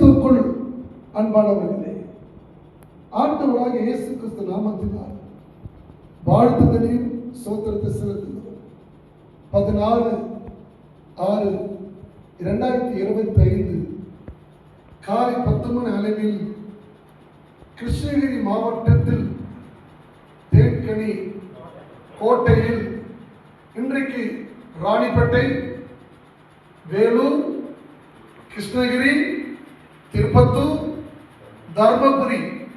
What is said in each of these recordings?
அன்பானவர்களே ஆண்டவராக இயேசு கிறிஸ்து நாமத்தினால் வாழ்த்துதலையும் சோத்திரத்தை செலுத்துகிறோம். பதினாறு ஆறு இரண்டாயிரத்தி இருபத்தி ஐந்து காலை பத்து மணி அளவில் கிருஷ்ணகிரி மாவட்டத்தில் தேன்கனி கோட்டையில் இன்றைக்கு ராணிப்பேட்டை வேலூர் கிருஷ்ணகிரி திருப்பத்தூர் தர்மபுரி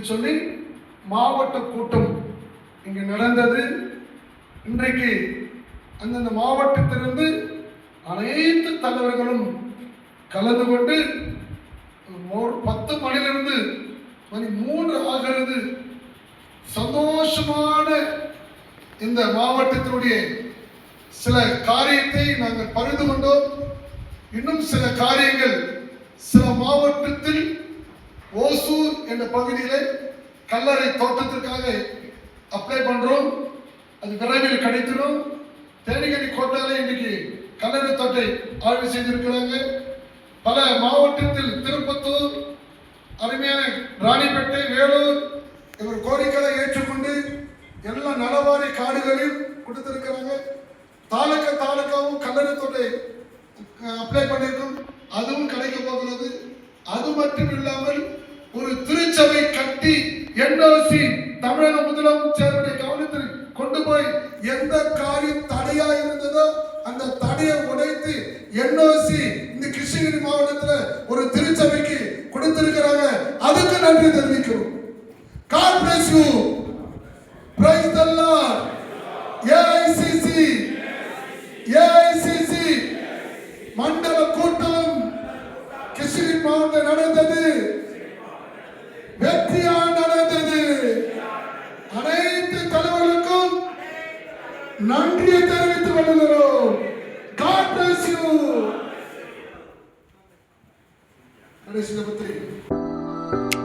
சொல்லி மாவட்ட கூட்டம் இங்கு நடந்தது. இன்றைக்கு அந்தந்த மாவட்டத்திலிருந்து அனைத்து தலைவர்களும் கலந்து கொண்டு மோ- பத்து மணிலிருந்து மணி மூன்று ஆகிறது. சந்தோஷமான இந்த மாவட்டத்தினுடைய சில காரியத்தை நாங்கள் பகிர்ந்து கொண்டோம். இன்னும் சில காரியங்கள் சில மாவட்டத்தில் ஓசூர் என்ற பகுதியிலே கல்லறை தோட்டத்திற்காக அப்ளை பண்றோம். அது விரைவில் கிடைத்திடும். தேனிகனி கோட்டாலே இன்னைக்கு கல்லறை தோட்டை ஆய்வு செய்திருக்கிறாங்க. பல மாவட்டத்தில் திருப்பத்தூர் அருமையான ராணிப்பேட்டை வேலூர் இவர் கோரிக்கைகளை ஏற்றுக்கொண்டு எல்லா நலவாரி காடுகளையும் கொடுத்திருக்கிறாங்க. தாலுக்கா தாலுக்காவும் கல்லறை தோட்டை அப்ளை பண்ணியிருக்கோம். அதுவும் கிடைக்க போகிறது அது மட்டும் இல்லாமல் ஒரு திருச்சபை கட்டி என்ஓசி தமிழக முதலமைச்சருடைய கவனத்தில் கொண்டு போய் எந்த காரியம் தடையா இருந்ததோ அந்த தடையை உடைத்து என்ஓசி இந்த கிருஷ்ணகிரி மாவட்டத்தில் ஒரு திருச்சபைக்கு கொடுத்திருக்கிறாங்க அதுக்கு நன்றி தெரிவிக்கிறோம் God bless you. Praise the Lord. மண்டல கூட்டம் கிருஷ்ணகிரி நடந்தது. வெற்றியால் நடந்தது. அனைத்து தலைவர்களுக்கும் நன்றியை தெரிவித்துக் கொள்கிறோம். God bless you. கடைசி பத்திரிகை